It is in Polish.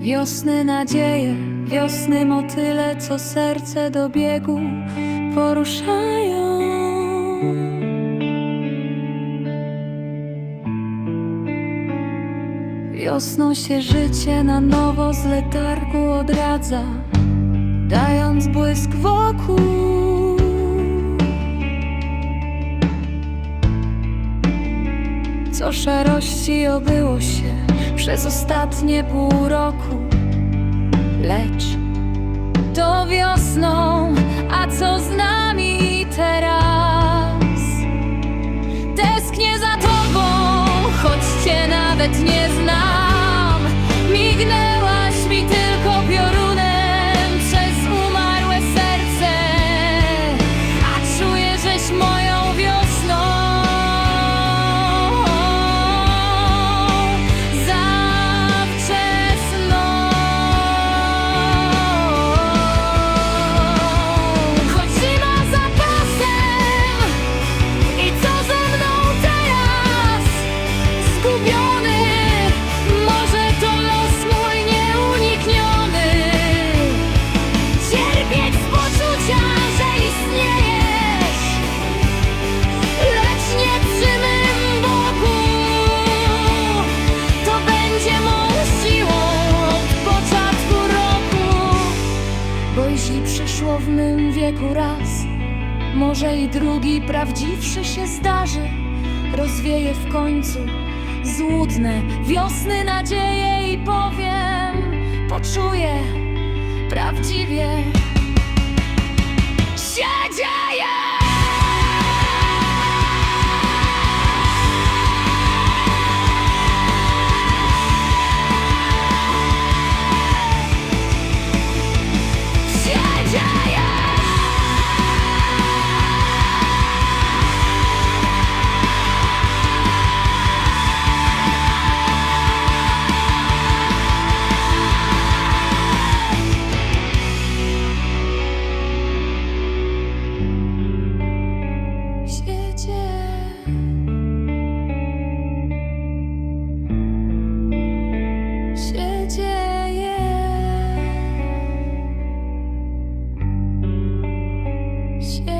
Wiosny nadzieje, wiosny motyle, co serce do biegu poruszają. Wiosną się życie na nowo z letargu odradza, dając błysk wokół. Co szarości obyło się przez ostatnie pół roku, lecz to wiosną, a co z Zgubiony, może to los mój nieunikniony. Cierpieć z poczucia, że istniejesz, lecz nie przy mym boku. To będzie mą siłą od początku roku. Bo jeśli przyszło w mym wieku raz, może i drugi prawdziwszy się zdarzy, rozwieje w końcu złudne wiosny nadzieje i powiem, poczuję prawdziwie 谢。